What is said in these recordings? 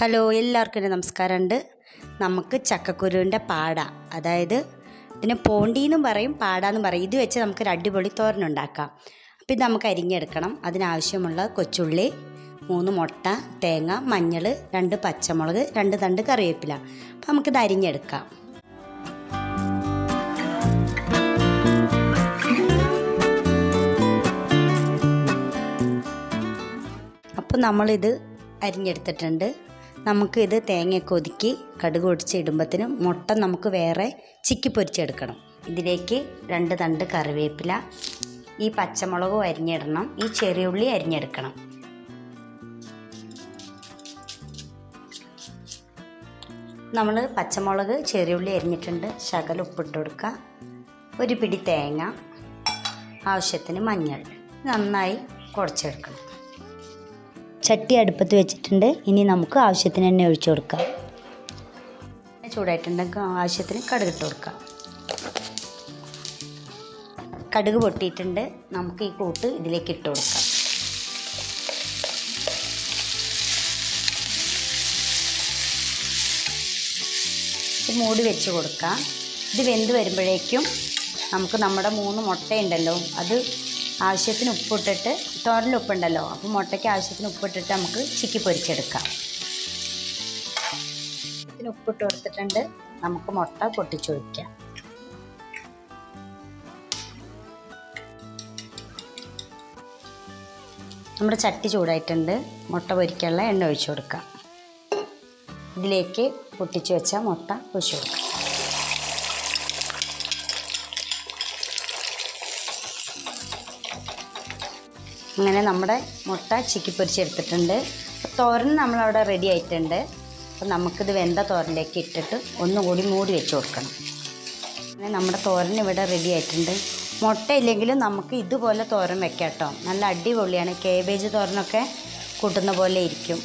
Hello എല്ലാവർക്കും എന്റെ നമസ്കാരമുണ്ട്. നമുക്ക് ചക്കക്കുരുവിന്റെ പാട. അതായത് ഇതിനെ പോണ്ടിന്നും പറയും പാടാന്നും പറയും. ഇത് വെച്ച് നമുക്കൊരു അടിപൊളി തോരനുണ്ടാക്കാം അപ്പോൾ ഇത് നമുക്ക് അരിഞ്ഞെടുക്കണം. അതിനാവശ്യമുള്ള കൊച്ചുള്ളി മൂന്ന് മുട്ട തേങ്ങ മഞ്ഞൾ രണ്ട് പച്ചമുളക് രണ്ട് തണ്ട് കറിവേപ്പില. അപ്പോൾ നമുക്കിത് അരിഞ്ഞെടുക്കാം. അപ്പോൾ നമ്മളിത് അരിഞ്ഞെടുത്തിട്ടുണ്ട്. നമുക്ക് ഇത് തേങ്ങയൊക്കെ ഒതുക്കി കടുക് ഒടിച്ച് ഇടുമ്പത്തിന് മുട്ട നമുക്ക് വേറെ ചിക്കി പൊരിച്ചെടുക്കണം. ഇതിലേക്ക് രണ്ട് തണ്ട് കറിവേപ്പില ഈ പച്ചമുളകും അരിഞ്ഞിടണം ഈ ചെറിയ ഉള്ളി അരിഞ്ഞെടുക്കണം. നമ്മൾ പച്ചമുളക് ചെറിയ ഉള്ളി അരിഞ്ഞിട്ടുണ്ട്. ശകലം ഉപ്പിട്ട് കൊടുക്കുക. ഒരു പിടി തേങ്ങ ആവശ്യത്തിന് മഞ്ഞൾ. നന്നായി കുഴച്ചെടുക്കണം. ചട്ടി അടുപ്പത്ത് വെച്ചിട്ടുണ്ട്. ഇനി നമുക്ക് ആവശ്യത്തിന് എണ്ണ ഒഴിച്ചു കൊടുക്കാം. ചൂടായിട്ടുണ്ടെങ്കിൽ ആവശ്യത്തിന് കടുക് ഇട്ട് കൊടുക്കാം. കടുക് പൊട്ടിയിട്ടുണ്ട്. നമുക്ക് ഈ കൂട്ട് ഇതിലേക്ക് ഇട്ട് കൊടുക്കാം. മൂടി വെച്ച് കൊടുക്കാം. ഇത് വെന്ത് വരുമ്പോഴേക്കും നമുക്ക് നമ്മുടെ മൂന്ന് മുട്ടയുണ്ടല്ലോ അത് ആവശ്യത്തിന് ഉപ്പിട്ടിട്ട് തോരൽ ഉപ്പുണ്ടല്ലോ അപ്പോൾ മുട്ടയ്ക്ക് ആവശ്യത്തിന് ഉപ്പിട്ടിട്ട് നമുക്ക് ചിക്കി പൊരിച്ചെടുക്കാം. ഇതിന് ഉപ്പിട്ട് കൊടുത്തിട്ടുണ്ട്. നമുക്ക് മുട്ട പൊട്ടിച്ചൊഴിക്കാം. നമ്മുടെ ചട്ടി ചൂടായിട്ടുണ്ട്. മുട്ട പൊരിക്കാനുള്ള എണ്ണ ഒഴിച്ചു കൊടുക്കാം. ഇതിലേക്ക് പൊട്ടിച്ചു വെച്ച മുട്ട ഒഴിച്ചു കൊടുക്കാം. അങ്ങനെ നമ്മുടെ മുട്ട ചിക്കി പൊരിച്ചെടുത്തിട്ടുണ്ട് തോരൻ നമ്മളവിടെ റെഡി ആയിട്ടുണ്ട്. അപ്പോൾ നമുക്കിത് വെന്ത തോരനിലേക്ക് ഇട്ടിട്ട് ഒന്നുകൂടി മൂടി വെച്ച് കൊടുക്കണം. അങ്ങനെ നമ്മുടെ തോരൻ ഇവിടെ റെഡി ആയിട്ടുണ്ട്. മുട്ട ഇല്ലെങ്കിലും നമുക്ക് ഇതുപോലെ തോരൻ വെക്കാം കേട്ടോ. നല്ല അടിപൊളിയാണ്. കേബേജ് തോരനൊക്കെ കൂട്ടുന്ന പോലെ ഇരിക്കും.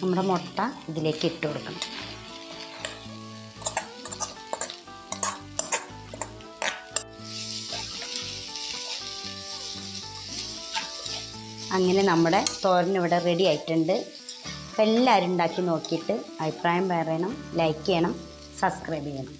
നമ്മുടെ മുട്ട ഇതിലേക്ക് ഇട്ട് കൊടുക്കണം. അങ്ങനെ നമ്മുടെ തോരൻ ഇവിടെ റെഡി ആയിട്ടുണ്ട്. അപ്പോൾ എല്ലാവരും ഉണ്ടാക്കി നോക്കിയിട്ട് അഭിപ്രായം പറയണം ലൈക്ക് ചെയ്യണം സബ്സ്ക്രൈബ് ചെയ്യണം.